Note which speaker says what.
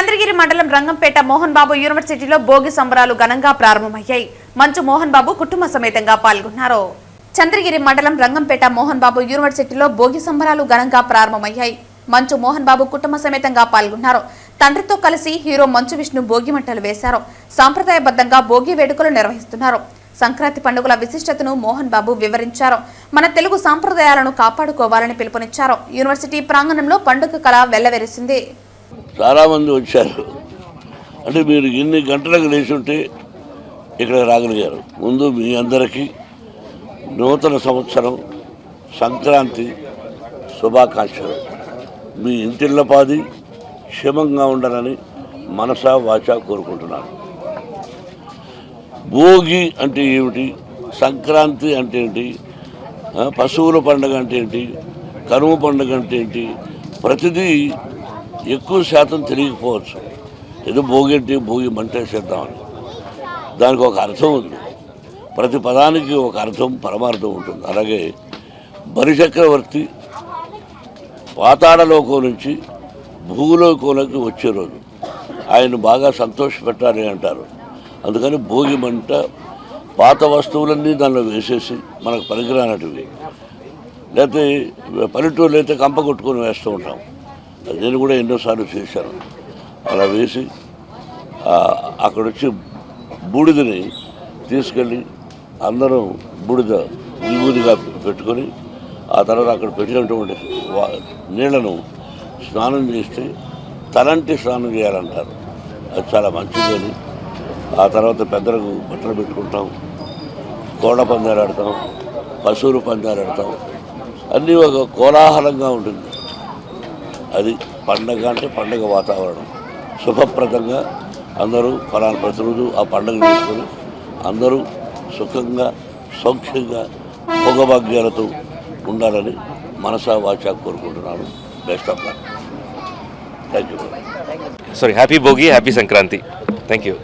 Speaker 1: చంద్రగిరి మండలం రంగంపేట మోహన్ బాబు యూనివర్సిటీలో భోగి సంబరాలు ఘనంగా ప్రారంభమయ్యాయి. మంచు మోహన్ బాబు కుటుంబ సమేతంగా పాల్గొన్నారు. చంద్రగిరి మండలం రంగంపేట మోహన్ బాబు యూనివర్సిటీలో భోగి సంబరాలు ఘనంగా ప్రారంభమయ్యాయి. మంచు మోహన్ బాబు కుటుంబ సమేతంగా పాల్గొన్నారు. తండ్రితో కలిసి హీరో మంచు విష్ణు భోగి మంటలు వేశారు. సాంప్రదాయబద్ధంగా భోగి వేడుకలు నిర్వహిస్తున్నారు. సంక్రాంతి పండుగల విశిష్టతను మోహన్ బాబు వివరించారు. మన తెలుగు సాంప్రదాయాలను కాపాడుకోవాలని పిలుపునిచ్చారు. యూనివర్సిటీ ప్రాంగణంలో పండుగ కళ వెల్లవేరిసింది
Speaker 2: చాలామంది వచ్చారు. అంటే మీరు ఇన్ని గంటలకు లేచి ఉంటే ఇక్కడ రాగలిగారు. ముందు మీ అందరికీ నూతన సంవత్సరం సంక్రాంతి శుభాకాంక్షలు. మీ ఇంటిల్లపాది క్షేమంగా ఉండాలని మనసా వాచ కోరుకుంటున్నాను. భోగి అంటే ఏమిటి? సంక్రాంతి అంటే ఏంటి? పశువుల పండుగ అంటే ఏంటి? కరువు పండుగ అంటే ఏంటి? ప్రతిదీ ఎక్కువ శాతం తెలియకపోవచ్చు ఏదో భోగి భోగి మంటేసేద్దామని దానికి ఒక అర్థం ఉంది. ప్రతి పదానికి ఒక అర్థం పరమార్థం ఉంటుంది. అలాగే బలిచక్రవర్తి పాతాళలోకం నుంచి భూలోకంలోకి వచ్చే రోజు. ఆయన బాగా సంతోషపెట్టాలి అంటారు. అందుకని భోగి మంట పాత వస్తువులన్నీ దానిలో వేసేసి మనకు పనికిరానటివి. లేకపోతే పల్లెటూరులో అయితే కంప కొట్టుకొని వేస్తూ ఉంటాం. నేను కూడా ఎన్నోసార్లు చేశాను. అలా వేసి అక్కడ వచ్చి బూడిదని తీసుకెళ్ళి అందరం బూడిద విభూదిగా పెట్టుకొని ఆ తర్వాత అక్కడ పెట్టినటువంటి వా- నీళ్ళను స్నానం చేస్తే తలంటి స్నానం చేయాలంటారు. అది చాలా మంచిదని ఆ తర్వాత పెద్దలకు బట్టలు పెట్టుకుంటాం కోళ్ళ పందాలు ఆడతాం పశువులు పందాలు ఆడతాం. అన్నీ ఒక కోలాహలంగా ఉంటుంది. అది పండగ అంటే పండగ వాతావరణం. శుభప్రదంగా అందరూ ఫలానా ప్రతిరోజు ఆ పండుగ చేసుకొని అందరూ సుఖంగా సౌఖ్యంగా భోగభాగ్యాలతో ఉండాలని మనసా వాచా కోరుకుంటున్నాను. Best of luck. Thank you
Speaker 3: sorry happy Bhogi happy Sankranti thank you